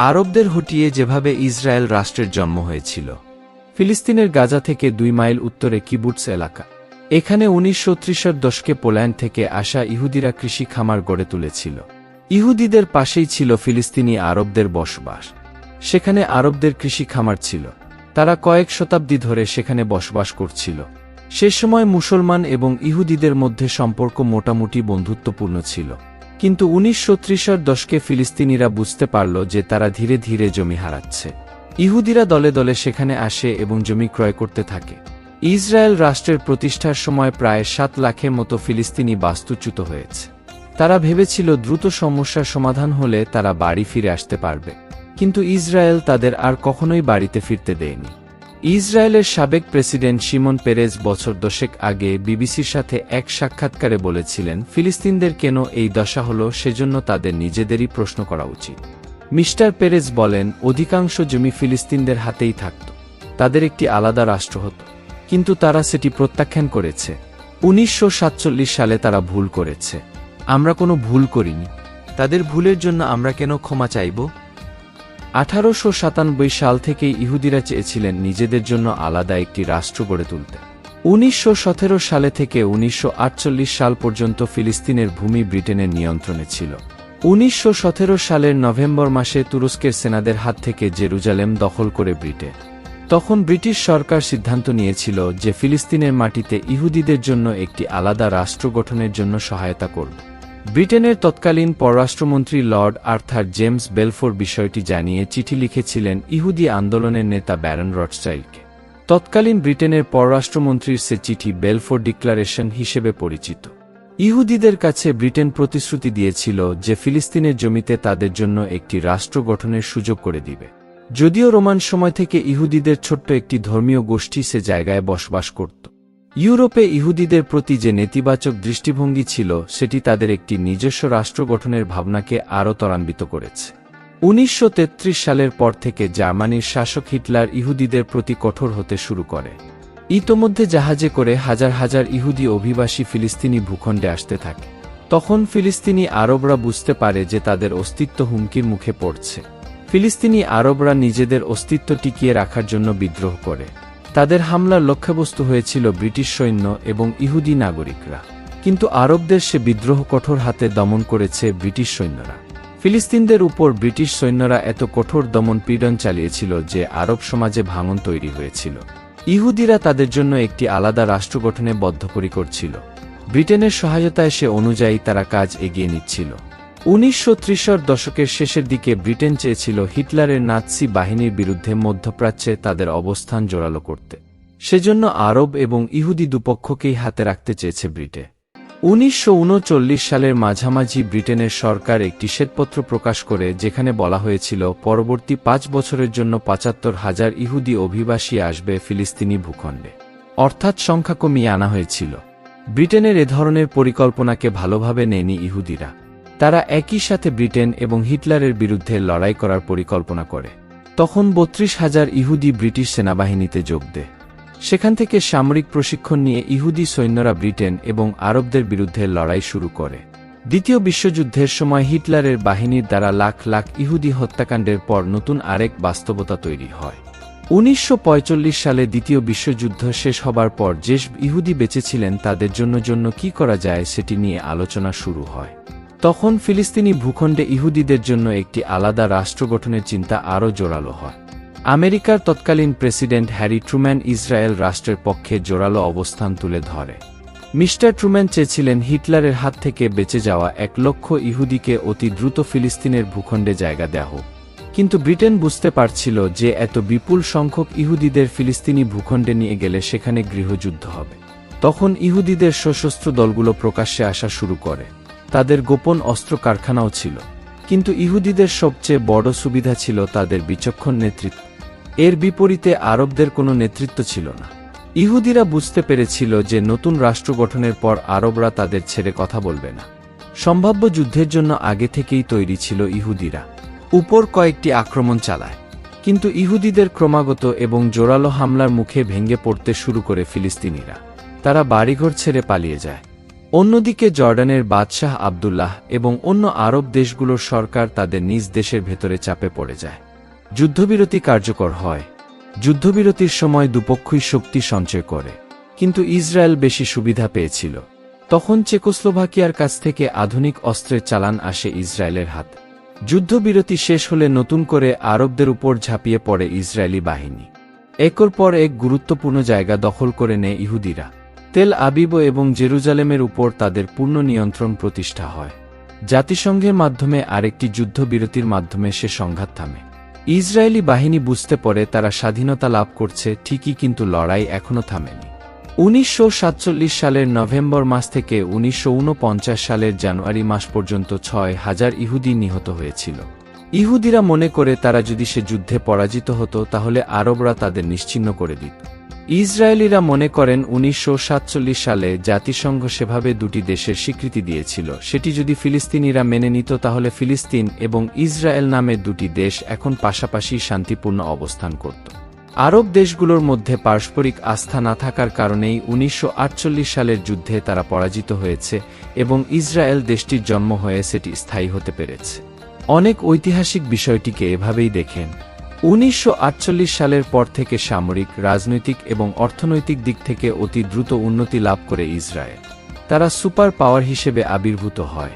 আরবদের হটিয়ে যেভাবে ইসরায়েল রাষ্ট্রের জন্ম হয়েছিল। ফিলিস্তিনের গাজা থেকে দুই মাইল উত্তরে কিবুটস এলাকা। এখানে উনিশশো ত্রিশের দশকে পোল্যান্ড থেকে আসা ইহুদিরা কৃষি খামার গড়ে তুলেছিল। ইহুদিদের পাশেই ছিল ফিলিস্তিনি আরবদের বসবাস। সেখানে আরবদের কৃষি খামার ছিল। তারা কয়েক শতাব্দী ধরে সেখানে বসবাস করছিল। সে সময় মুসলমান এবং ইহুদিদের মধ্যে সম্পর্ক মোটামুটি বন্ধুত্বপূর্ণ ছিল। কিন্তু উনিশশো ত্রিশের দশকে ফিলিস্তিনিরা বুঝতে পারল যে তারা ধীরে ধীরে জমি হারাচ্ছে। ইহুদিরা দলে দলে সেখানে আসে এবং জমি ক্রয় করতে থাকে। ইসরায়েল রাষ্ট্রের প্রতিষ্ঠার সময় প্রায় সাত লাখের মতো ফিলিস্তিনি বাস্তুচ্যুত হয়েছে। তারা ভেবেছিল দ্রুত সমস্যার সমাধান হলে তারা বাড়ি ফিরে আসতে পারবে। কিন্তু ইসরায়েল তাদের আর কখনোই বাড়িতে ফিরতে দেয়নি। ইসরায়েলের সাবেক প্রেসিডেন্ট শিমন পেরেজ বছর দশেক আগে বিবিসির সাথে এক সাক্ষাৎকারে বলেছিলেন, ফিলিস্তিনদের কেন এই দশা হল সেজন্য তাদের নিজেদেরই প্রশ্ন করা উচিত। মিস্টার পেরেজ বলেন, অধিকাংশ জমি ফিলিস্তিনদের হাতেই থাকত। তাদের একটি আলাদা রাষ্ট্র হতো, কিন্তু তারা সেটি প্রত্যাখ্যান করেছে। উনিশশো সাতচল্লিশ সালে তারা ভুল করেছে। আমরা কোনো ভুল করিনি। তাদের ভুলের জন্য আমরা কেন ক্ষমা চাইব? আঠারোশো সাতানব্বই সাল থেকেই ইহুদিরা চেয়েছিলেন নিজেদের জন্য আলাদা একটি রাষ্ট্র গড়ে তুলতে। উনিশশো সতেরো সালে থেকে উনিশশো আটচল্লিশ সাল পর্যন্ত ফিলিস্তিনের ভূমি ব্রিটেনের নিয়ন্ত্রণে ছিল। উনিশশো সতেরো সালের নভেম্বর মাসে তুরস্কের সেনাদের হাত থেকে জেরুজালেম দখল করে ব্রিটেন তখন ব্রিটিশ সরকার সিদ্ধান্ত নিয়েছিল যে ফিলিস্তিনের মাটিতে ইহুদিদের জন্য একটি আলাদা রাষ্ট্র গঠনের জন্য সহায়তা করবে। ব্রিটেনের তৎকালীন পররাষ্ট্রমন্ত্রী লর্ড আর্থার জেমস বেলফোর বিষয়টি জানিয়ে চিঠি লিখেছিলেন ইহুদি আন্দোলনের নেতা ব্যারন রডস্টাইলকে তৎকালীন ব্রিটেনের পররাষ্ট্রমন্ত্রীর সে চিঠি বেলফোর ডিক্লারেশন হিসেবে পরিচিত। ইহুদিদের কাছে ব্রিটেন প্রতিশ্রুতি দিয়েছিল যে ফিলিস্তিনের জমিতে তাদের জন্য একটি রাষ্ট্র গঠনের সুযোগ করে দিবে। যদিও রোমান সময় থেকে ইহুদিদের ছোট্ট একটি ধর্মীয় গোষ্ঠী সে জায়গায় বসবাস করত। ইউরোপে ইহুদিদের প্রতি যে নেতিবাচক দৃষ্টিভঙ্গি ছিল, সেটি তাদের একটি নিজস্ব রাষ্ট্র গঠনের ভাবনাকে আরও ত্বরান্বিত করেছে। উনিশশো তেত্রিশ সালের পর থেকে জার্মানির শাসক হিটলার ইহুদিদের প্রতি কঠোর হতে শুরু করে। ইতোমধ্যে জাহাজে করে হাজার হাজার ইহুদি অভিবাসী ফিলিস্তিনি ভূখণ্ডে আসতে থাকে। তখন ফিলিস্তিনি আরবরা বুঝতে পারে যে তাদের অস্তিত্ব হুমকির মুখে পড়ছে। ফিলিস্তিনি আরবরা নিজেদের অস্তিত্ব টিকিয়ে রাখার জন্য বিদ্রোহ করে। তাদের হামলার লক্ষ্যবস্তু হয়েছিল ব্রিটিশ সৈন্য এবং ইহুদি নাগরিকরা। কিন্তু আরবদের সে বিদ্রোহ কঠোর হাতে দমন করেছে ব্রিটিশ সৈন্যরা। ফিলিস্তিনদের উপর ব্রিটিশ সৈন্যরা এত কঠোর দমন পীড়ন চালিয়েছিল যে আরব সমাজে ভাঙন তৈরি হয়েছিল। ইহুদিরা তাদের জন্য একটি আলাদা রাষ্ট্র গঠনে বদ্ধপরিকর ছিল। ব্রিটেনের সহায়তায় সে অনুযায়ী তারা কাজ এগিয়ে নিচ্ছিল। উনিশশো ত্রিশর দশকের শেষের দিকে ব্রিটেন চেয়েছিল হিটলারের নাৎসি বাহিনীর বিরুদ্ধে মধ্যপ্রাচ্যে তাদের অবস্থান জোরালো করতে। সেজন্য আরব এবং ইহুদি দুপক্ষকেই হাতে রাখতে চেয়েছে ব্রিটে। উনিশশো সালের মাঝামাঝি ব্রিটেনের সরকার একটি শ্বেতপত্র প্রকাশ করে, যেখানে বলা হয়েছিল, পরবর্তী পাঁচ বছরের জন্য পঁচাত্তর হাজার ইহুদি অভিবাসী আসবে ফিলিস্তিনি ভূখণ্ডে। অর্থাৎ সংখ্যা কমিয়ে আনা হয়েছিল। ব্রিটেনের এ ধরনের পরিকল্পনাকে ভালোভাবে নেয়নি ইহুদিরা। তারা একই সাথে ব্রিটেন এবং হিটলারের বিরুদ্ধে লড়াই করার পরিকল্পনা করে। তখন বত্রিশ হাজার ইহুদি ব্রিটিশ সেনাবাহিনীতে যোগ দেয়। সেখান থেকে সামরিক প্রশিক্ষণ নিয়ে ইহুদি সৈন্যরা ব্রিটেন এবং আরবদের বিরুদ্ধে লড়াই শুরু করে। দ্বিতীয় বিশ্বযুদ্ধের সময় হিটলারের বাহিনীর দ্বারা লাখ লাখ ইহুদি হত্যাকাণ্ডের পর নতুন আরেক বাস্তবতা তৈরি হয়। উনিশশো সালে দ্বিতীয় বিশ্বযুদ্ধ শেষ হবার পর যে ইহুদি বেঁচেছিলেন তাদের জন্য জন্য কি করা যায় সেটি নিয়ে আলোচনা শুরু হয়। তখন ফিলিস্তিনি ভূখণ্ডে ইহুদিদের জন্য একটি আলাদা রাষ্ট্র গঠনের চিন্তা আরও জোরালো হয়। আমেরিকার তৎকালীন প্রেসিডেন্ট হ্যারি ট্রুম্যান ইসরায়েল রাষ্ট্রের পক্ষে জোরালো অবস্থান তুলে ধরে। মিস্টার ট্রুম্যান চেয়েছিলেন হিটলারের হাত থেকে বেঁচে যাওয়া এক লক্ষ ইহুদিকে অতি দ্রুত ফিলিস্তিনের ভূখণ্ডে জায়গা দেওয়া হোক। কিন্তু ব্রিটেন বুঝতে পারছিল যে এত বিপুল সংখ্যক ইহুদিদের ফিলিস্তিনি ভূখণ্ডে নিয়ে গেলে সেখানে গৃহযুদ্ধ হবে। তখন ইহুদিদের সশস্ত্র দলগুলো প্রকাশ্যে আসা শুরু করে। তাদের গোপন অস্ত্র কারখানাও ছিল। কিন্তু ইহুদিদের সবচেয়ে বড় সুবিধা ছিল তাদের বিচক্ষণ নেতৃত্ব। এর বিপরীতে আরবদের কোনো নেতৃত্ব ছিল না। ইহুদিরা বুঝতে পেরেছিল যে নতুন রাষ্ট্র গঠনের পর আরবরা তাদের ছেড়ে কথা বলবে না। সম্ভাব্য যুদ্ধের জন্য আগে থেকেই তৈরি ছিল ইহুদিরা। উপর কয়েকটি আক্রমণ চালায়। কিন্তু ইহুদিদের ক্রমাগত এবং জোরালো হামলার মুখে ভেঙে পড়তে শুরু করে ফিলিস্তিনিরা। তারা বাড়িঘর ছেড়ে পালিয়ে যায়। অন্যদিকে জর্ডানের বাদশাহ আবদুল্লাহ এবং অন্য আরব দেশগুলোর সরকার তাদের নিজ দেশের ভেতরে চাপে পড়ে যায়। যুদ্ধবিরতি কার্যকর হয়। যুদ্ধবিরতির সময় দুপক্ষই শক্তি সঞ্চয় করে। কিন্তু ইসরায়েল বেশি সুবিধা পেয়েছিল। তখন চেকোস্লোভাকিয়ার কাছ থেকে আধুনিক অস্ত্রের চালান আসে ইসরায়েলের হাত। যুদ্ধবিরতি শেষ হলে নতুন করে আরবদের উপর ঝাঁপিয়ে পড়ে ইসরায়েলি বাহিনী। একর পর এক গুরুত্বপূর্ণ জায়গা দখল করে নেয় ইহুদিরা। তেল আবিব এবং জেরুজালেমের উপর তাদের পূর্ণ নিয়ন্ত্রণ প্রতিষ্ঠা হয়। জাতিসংঘের মাধ্যমে আরেকটি যুদ্ধবিরতির মাধ্যমে সে সংঘাত থামে। ইসরায়েলি বাহিনী বুঝতে পারে তারা স্বাধীনতা লাভ করছে, ঠিকই কিন্তু লড়াই এখনও থামেনি। উনিশশো সাতচল্লিশ সালের নভেম্বর মাস থেকে উনিশশো ঊনপঞ্চাশ সালের জানুয়ারি মাস পর্যন্ত ছয় হাজার ইহুদি নিহত হয়েছিল। ইহুদিরা মনে করে তারা যদি সে যুদ্ধে পরাজিত হতো, তাহলে আরবরা তাদের নিশ্চিহ্ন করে দিত। ইসরায়েলিরা মনে করেন উনিশশো সাতচল্লিশ সালে জাতিসংঘ সেভাবে দুটি দেশের স্বীকৃতি দিয়েছিল। সেটি যদি ফিলিস্তিনিরা মেনে নিত তাহলে ফিলিস্তিন এবং ইসরায়েল নামে দুটি দেশ এখন পাশাপাশি শান্তিপূর্ণ অবস্থান করত। আরব দেশগুলোর মধ্যে পারস্পরিক আস্থা না থাকার কারণেই উনিশশো আটচল্লিশ সালের যুদ্ধে তারা পরাজিত হয়েছে এবং ইসরায়েল দেশটির জন্ম হয়ে সেটি স্থায়ী হতে পেরেছে। অনেক ঐতিহাসিক বিষয়টিকে এভাবেই দেখেন। উনিশশো আটচল্লিশ সালের পর থেকে সামরিক, রাজনৈতিক এবং অর্থনৈতিক দিক থেকে অতি দ্রুত উন্নতি লাভ করে ইসরায়েল। তারা সুপার পাওয়ার হিসেবে আবির্ভূত হয়।